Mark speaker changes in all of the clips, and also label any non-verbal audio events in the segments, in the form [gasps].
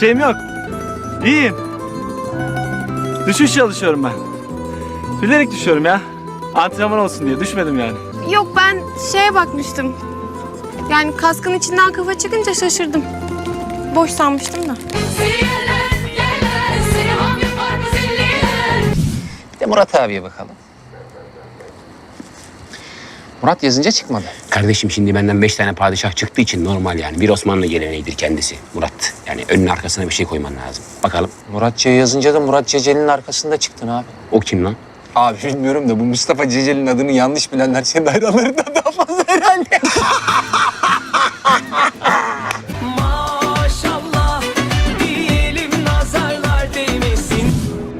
Speaker 1: şeyim yok. İyiyim. Düşüş çalışıyorum ben. Bilerek düşüyorum ya. Antrenman olsun diye düşmedim yani.
Speaker 2: Yok ben şeye bakmıştım. Yani kaskın içinden kafa çıkınca şaşırdım. Boş sanmıştım da.
Speaker 3: Bir de Murat abiye bakalım. Murat yazınca çıkmadı.
Speaker 4: Kardeşim şimdi benden beş tane padişah çıktığı için normal yani. Bir Osmanlı geleneğidir kendisi Murat. Yani önüne arkasına bir şey koyman lazım. Bakalım
Speaker 3: Murat C yazınca da Murat Ceceli'nin arkasında çıktın abi.
Speaker 4: o kim lan?
Speaker 3: Abi bilmiyorum da bu Mustafa Ceceli'nin adını yanlış bilenler senin hayranlarından daha fazla herhalde.
Speaker 5: Maşallah diyelim nazarlar değmesin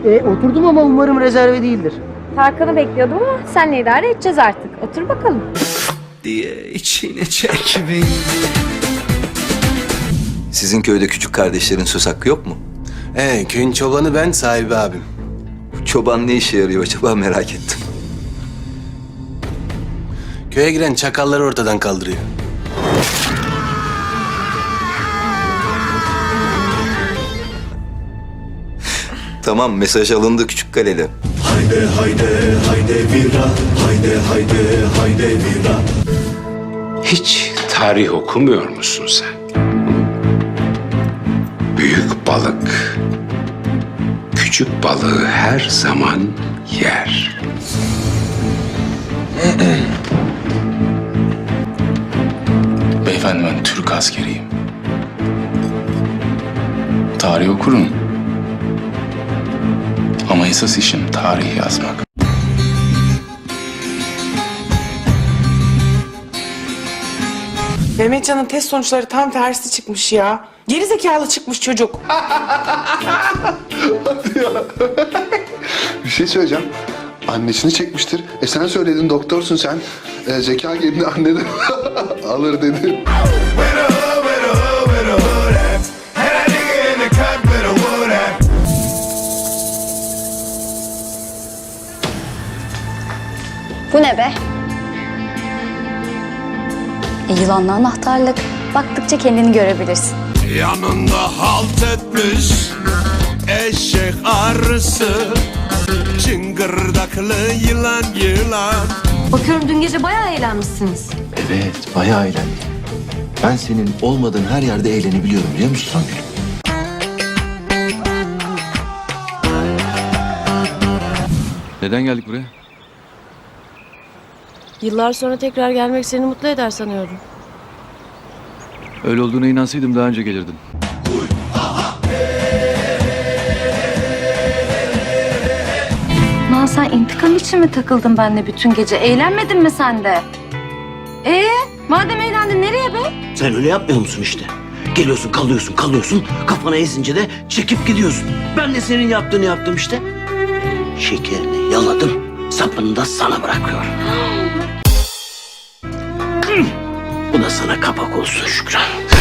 Speaker 6: E, oturdum ama umarım rezerve değildir.
Speaker 7: Tarkan'ı bekliyordum ama senle idare edeceğiz artık. Otur bakalım.
Speaker 5: diye içine çek beni.
Speaker 8: Sizin köyde küçük kardeşlerin söz hakkı yok mu?
Speaker 9: Ee, köyün çobanı ben, sahibi abim.
Speaker 8: Bu çoban ne işe yarıyor acaba [laughs] merak ettim.
Speaker 9: Köye giren çakalları ortadan kaldırıyor.
Speaker 8: Tamam mesaj alındı küçük kaleli.
Speaker 4: Hiç tarih okumuyor musun sen? Büyük balık küçük balığı her zaman yer.
Speaker 10: Beyefendi ben Türk askeriyim. Tarih okurum. Ama esas işim tarih yazmak.
Speaker 11: Mehmetcan'ın test sonuçları tam tersi çıkmış ya. Geri zekalı çıkmış çocuk.
Speaker 12: Bir şey söyleyeceğim. Annesini çekmiştir. E sen söyledin doktorsun sen. E, zeka gelini anneden [laughs] alır dedin.
Speaker 7: Ne be? E, yılanla anahtarlık. Baktıkça kendini görebilirsin.
Speaker 5: Yanında halt etmiş eşek arısı Çıngırdaklı yılan yılan
Speaker 7: Bakıyorum dün gece bayağı eğlenmişsiniz.
Speaker 8: Evet bayağı eğlendim. Ben senin olmadığın her yerde eğlenebiliyorum biliyor musun Songül?
Speaker 1: Neden geldik buraya?
Speaker 2: Yıllar sonra tekrar gelmek seni mutlu eder sanıyorum.
Speaker 1: Öyle olduğuna inansaydım daha önce gelirdim.
Speaker 7: Lan sen intikam için mi takıldın benimle bütün gece? Eğlenmedin mi sen de? Ee, madem eğlendin nereye be?
Speaker 6: Sen öyle yapmıyor musun işte? Geliyorsun, kalıyorsun, kalıyorsun. Kafana esince de çekip gidiyorsun. Ben de senin yaptığını yaptım işte. Şekerini yaladım. Sapını da sana bırakıyorum. [gasps] Bu da sana kapak olsun Şükran.